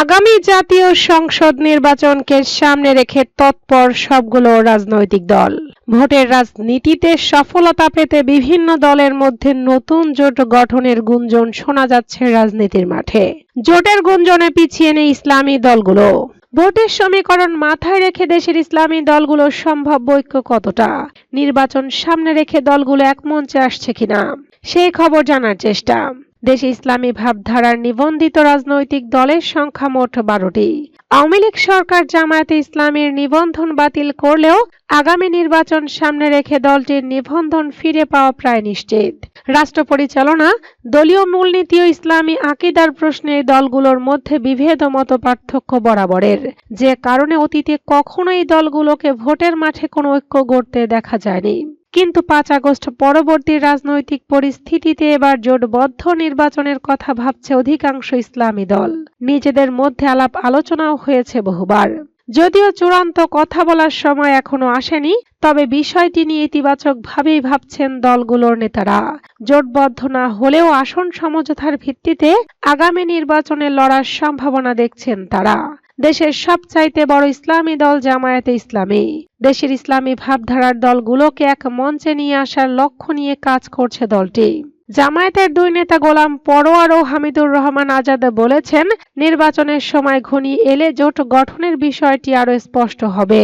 আগামী জাতীয় সংসদ নির্বাচনকে সামনে রেখে তৎপর সবগুলো রাজনৈতিক দল। ভোটের রাজনীতিতে সফলতা পেতে বিভিন্ন দলের মধ্যে নতুন জোট গঠনের গুঞ্জন শোনা যাচ্ছে রাজনীতির মাঠে। জোটের গুঞ্জনে পিছিয়ে নেই ইসলামী দলগুলো। ভোটের সমীকরণ মাথায় রেখে দেশের ইসলামী দলগুলোর সম্ভাব্য ঐক্য কতটা? নির্বাচন সামনে রেখে দলগুলো এক মঞ্চে আসছে কিনা? সেই খবর জানার চেষ্টা। দেশে ইসলামী ভাবধারার নিবন্ধিত রাজনৈতিক দলের সংখ্যা মোট বারোটি। আওয়ামী লীগ সরকার জামায়াতে ইসলামের নিবন্ধন বাতিল করলেও আগামী নির্বাচন সামনে রেখে দলটির নিবন্ধন ফিরে পাওয়া প্রায় নিশ্চিত। রাষ্ট্র পরিচালনা, দলীয় মূলনীতি ও ইসলামী আকিদার প্রশ্নে দলগুলোর মধ্যে বিভেদ মত পার্থক্য বরাবরের। যে কারণে অতীতে কখনো এই দলগুলোকে ভোটের মাঠে কোনো ঐক্য গড়তে দেখা যায়নি। কিন্তু পাঁচ আগস্ট পরবর্তী রাজনৈতিক পরিস্থিতিতে এবার জোটবদ্ধ নির্বাচনের কথা ভাবছে অধিকাংশ ইসলামী দল। নিজেদের মধ্যে আলাপ আলোচনাও হয়েছে বহুবার। যদিও চূড়ান্ত কথা বলার সময় এখনও আসেনি, তবে বিষয়টি নিয়ে ইতিবাচক ভাবেই ভাবছেন দলগুলোর নেতারা। জোটবদ্ধ না হলেও আসন সমঝোতার ভিত্তিতে আগামী নির্বাচনে লড়ার সম্ভাবনা দেখছেন তারা। দেশের সবচাইতে বড় ইসলামী দল জামায়াতে ইসলামী। দেশের ইসলামী ভাবধারার দলগুলোকে এক মঞ্চে নিয়ে আসার লক্ষ্য নিয়ে কাজ করছে দলটি। জামায়াতের দুই নেতা গোলাম পরোয়ার ও হামিদুর রহমান আজাদ বলেছেন, নির্বাচনের সময় ঘনিয়ে এলে জোট গঠনের বিষয়টি আরও স্পষ্ট হবে।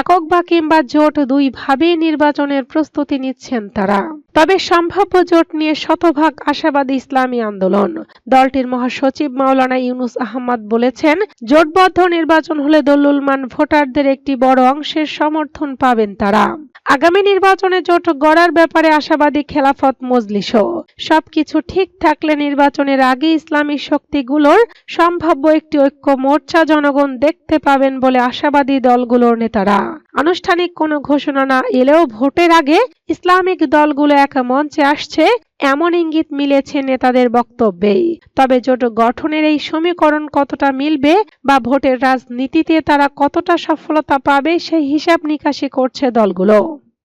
একক বা কিংবা জোট দুই ভাবেই নির্বাচনের প্রস্তুতি নিচ্ছেন তারা। তবে সম্ভাব্য জোট নিয়ে শতভাগ আশাবাদী ইসলামী আন্দোলন। দলটির মহাসচিব মাওলানা ইউনুস আহমদ বলেছেন, জোটবদ্ধ নির্বাচন হলে দলুলমান ভোটারদের একটি বড় অংশের সমর্থন পাবেন তারা। আগামী নির্বাচনে জোট গড়ার ব্যাপারে আশাবাদী খেলাফত মজলিসও। সবকিছু ঠিক থাকলে নির্বাচনের আগে ইসলামী শক্তিগুলোর সম্ভাব্য একটি ঐক্য মোর্চা জনগণ দেখতে পাবেন বলে আশাবাদী দলগুলোর নেতারা। আনুষ্ঠানিক কোনো ঘোষণা না এলেও ভোটের আগে ইসলামিক দলগুলো এক মঞ্চে আসছে, এমন ইঙ্গিত মিলেছে নেতাদের বক্তব্যেই। তবে জোট গঠনের এই সমীকরণ কতটা মিলবে বা ভোটের রাজনীতিতে তারা কতটা সফলতা পাবে সেই হিসাব নিকাশি করছে দলগুলো।